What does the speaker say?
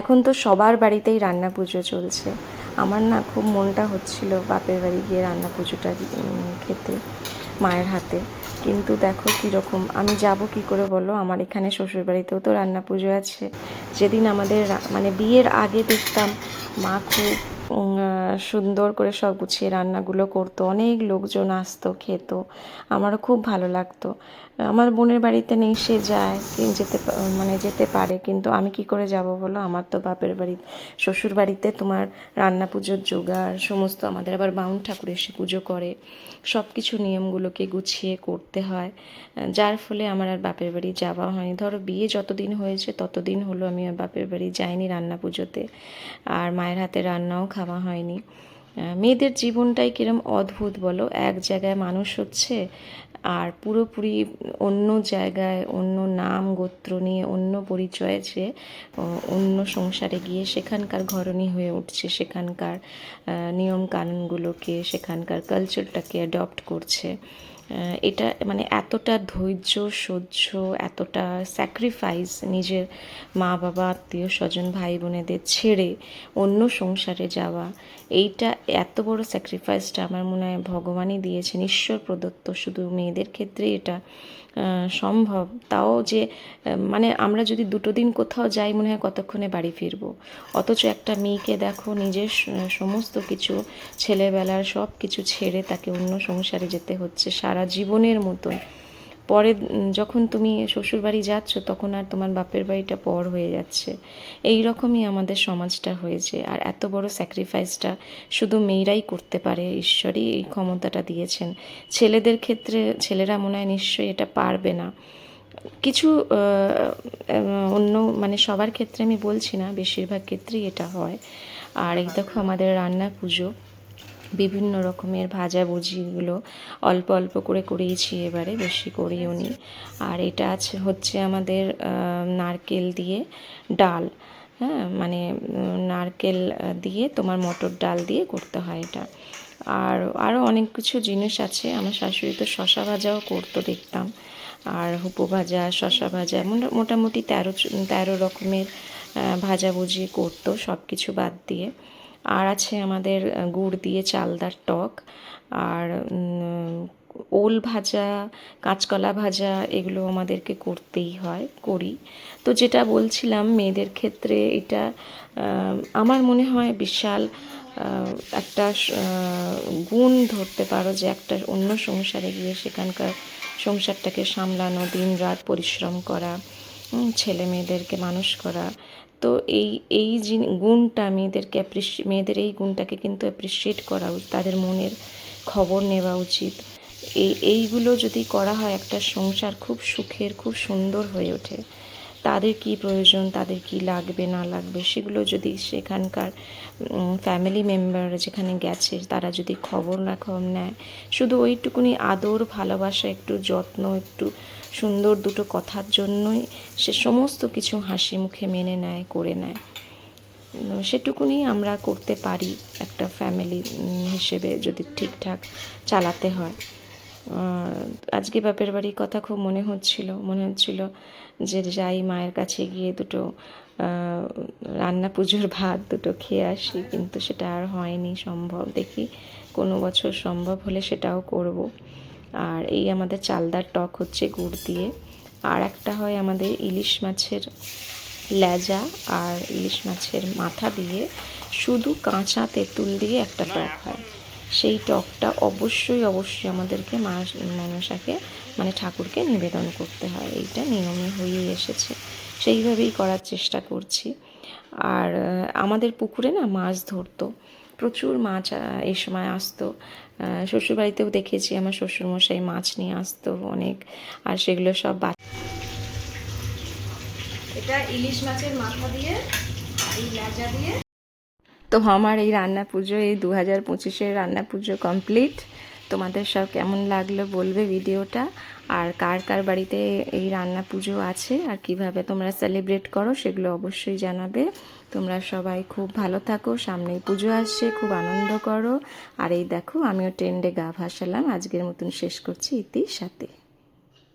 এখন তো সবার বাড়িতেই রান্না পুজো চলছে। আমার না খুব মনটা হচ্ছিল বাপের বাড়ি গিয়ে রান্না পুজোটা খেতে, মায়ের হাতে। কিন্তু দেখো কীরকম, আমি যাব কি করে বলো? আমার এখানে শ্বশুর বাড়িতেও তো রান্না পুজো আছে। যেদিন আমাদের মানে বিয়ের আগে দেখতাম, মা খুব সুন্দর করে সব গুছিয়ে রান্নাগুলো করতো। অনেক লোকজন আসতো, খেত। আমারও খুব ভালো লাগতো। আমার বোনের বাড়িতে নেই, সে যায় যেতে মানে যেতে পারে, কিন্তু আমি কি করে যাব বলো? আমার তো বাপের বাড়ি, শ্বশুর বাড়িতে তোমার রান্না পুজোর জোগাড়, সমস্ত আমাদের আবার বাউন ঠাকুর এসে পুজো করে। সব কিছু নিয়মগুলোকে গুছিয়ে করতে হয়। যার ফলে আমার আর বাপের বাড়ি যাওয়া হয়নি। ধরো বিয়ে যতদিন হয়েছে ততদিন হলো আমি আর বাপের বাড়ি যাইনি রান্না পুজোতে। আর মায়ের হাতে রান্নাও খাওয়া হয়নি। মেয়েদের জীবনটাই কিরম অদ্ভুত বলো? এক জায়গায় মানুষ হচ্ছে আর পুরোপুরি অন্য জায়গায়, অন্য নাম, গোত্র নিয়ে, অন্য পরিচয়ে সে অন্য সংসারে গিয়ে সেখানকার ঘরণী হয়ে উঠছে, সেখানকার নিয়ম কানুনগুলোকে সেখানকার কালচারটাকে অ্যাডপ্ট করছে। এটা মানে এতটা ধৈর্য, সহ্য, এতটা স্যাক্রিফাইস নিজের মা বাবা, আত্মীয় স্বজন, ভাই বোনেদের ছেড়ে অন্য সংসারে যাওয়া, এইটা এত বড় স্যাক্রিফাইসটা আমার মনে হয় ভগবানই দিয়েছেন। ঈশ্বর প্রদত্ত শুধু মেয়েদের ক্ষেত্রেই এটা সম্ভব। তাও যে মানে আমরা যদি দুটো দিন কোথাও যাই, মনে হয় কতক্ষণে বাড়ি ফিরবো? অথচ একটা মেয়েকে দেখো, নিজের সমস্ত কিছু, ছেলেবেলার সব কিছু ছেড়ে তাকে অন্য সংসারে যেতে হচ্ছে, সারা জীবনের মতন। পরে যখন তুমি শ্বশুর বাড়ি যাচ্ছ, তখন আর তোমার বাপের বাড়িটা পর হয়ে যাচ্ছে। এই রকমই আমাদের সমাজটা হয়েছে। আর এত বড় স্যাক্রিফাইসটা শুধু মেয়েরাই করতে পারে, ঈশ্বরই এই ক্ষমতাটা দিয়েছেন। ছেলেদের ক্ষেত্রে ছেলেরা মনে হয় নিশ্চয়ই এটা পারবে না। কিছু অন্য মানে সবার ক্ষেত্রে আমি বলছি না, বেশিরভাগ ক্ষেত্রেই এটা হয়। আর এই দেখো আমাদের রান্না পুজো। বিভিন্ন রকমের ভাজা ভুজিগুলো অল্প অল্প করে করেইছি এবারে, বেশি করিও নি। আর এটা আছে হচ্ছে আমাদের নারকেল দিয়ে ডাল। হ্যাঁ মানে নারকেল দিয়ে তোমার মটর ডাল দিয়ে করতে হয় এটা। আর আরও অনেক কিছু জিনিস আছে। আমার শাশুড়ি তো শশা ভাজাও করতো দেখতাম। আর হুপো ভাজা শশা ভাজা মোটা- মোটামুটি তেরো তেরো রকমের ভাজাভুজি করতো সব কিছু বাদ দিয়ে। আর আছে আমাদের গুড় দিয়ে চালদার টক, আর ওল ভাজা, কাঁচকলা ভাজা এগুলো আমাদেরকে করতেই হয়, করি। তো যেটা বলছিলাম, মেয়েদের ক্ষেত্রে এটা আমার মনে হয় বিশাল একটা গুণ ধরতে পারো যে একটা অন্য সংসারে গিয়ে সেখানকার সংসারটাকে সামলানো দিন রাত পরিশ্রম করা ছেলে মেয়েদেরকে মানুষ করা তো এই এই গুণটা মেয়েদেরকে অ্যাপ্রিসিয়ে মেয়েদের এই গুণটাকে কিন্তু অ্যাপ্রিসিয়েট করা উচিত, তাদের মনের খবর নেওয়া উচিত। এই, এইগুলো যদি করা হয় একটা সংসার খুব সুখের, খুব সুন্দর হয়ে ওঠে। তাদের কি প্রয়োজন, তাদের কি লাগবে, না লাগবে, সেগুলো যদি সেখানকার ফ্যামিলি মেম্বার যেখানে গেছে, তারা যদি খবর না খবর নেয়, শুধু ওইটুকুনি আদর, ভালোবাসা, একটু যত্ন, একটু সুন্দর দুটো কথার জন্যই সে সমস্ত কিছু হাসি মুখে মেনে নেয়, করে নেয়। সেটুকুনি আমরা করতে পারি একটা ফ্যামিলি হিসেবে যদি ঠিকঠাক চালাতে হয়। আজকে বাপের বাড়ির কথা খুব মনে হচ্ছিল মনে হচ্ছিল যে যাই মায়ের কাছে গিয়ে দুটো রান্না পুজোর ভাত দুটো খেয়ে আসি, কিন্তু সেটা আর হয়নি, সম্ভব দেখি কোনো বছর সম্ভব হলে সেটাও করব। আর এই আমাদের চালদার টক হচ্ছে গুড় দিয়ে, আর একটা হয় আমাদের ইলিশ মাছের লেজা আর ইলিশ মাছের মাথা দিয়ে, শুধু কাঁচা তেঁতুল দিয়ে একটা টক হয়। সেই টকটা অবশ্যই অবশ্যই আমাদেরকে মা মনসাকে মানে ঠাকুরকে নিবেদন করতে হয়। এইটা নিয়মে হয়েই এসেছে। সেইভাবেই করার চেষ্টা করছি। আর আমাদের পুকুরে না মাছ ধরতো। প্রচুর মাছ এই সময় আসতো। শ্বশুরবাড়িতেও দেখেছি আমার শ্বশুরমশাই মাছ নিয়ে আসতো অনেক। আর সেগুলো সব বাচ্চা এটা ইলিশ মাছের মাথা দিয়ে, এই লেজা দিয়ে তো আমার এই রান্না পুজো, এই দু হাজার পঁচিশের রান্না পুজো কমপ্লিট। তোমাদের সব কেমন লাগল বলবে ভিডিওটা? আর কার কার বাড়িতে এই রান্না পুজো আছে? আর কীভাবে তোমরা সেলিব্রেট করো সেগুলো অবশ্যই জানাবে। তোমরা সবাই খুব ভালো থাকো, সামনেই পুজো আসছে, খুব আনন্দ করো। আর এই দেখো, আমিও ট্রেন্ডে গা ভাসালাম। আজকের মতন শেষ করছি ইতির সাথে।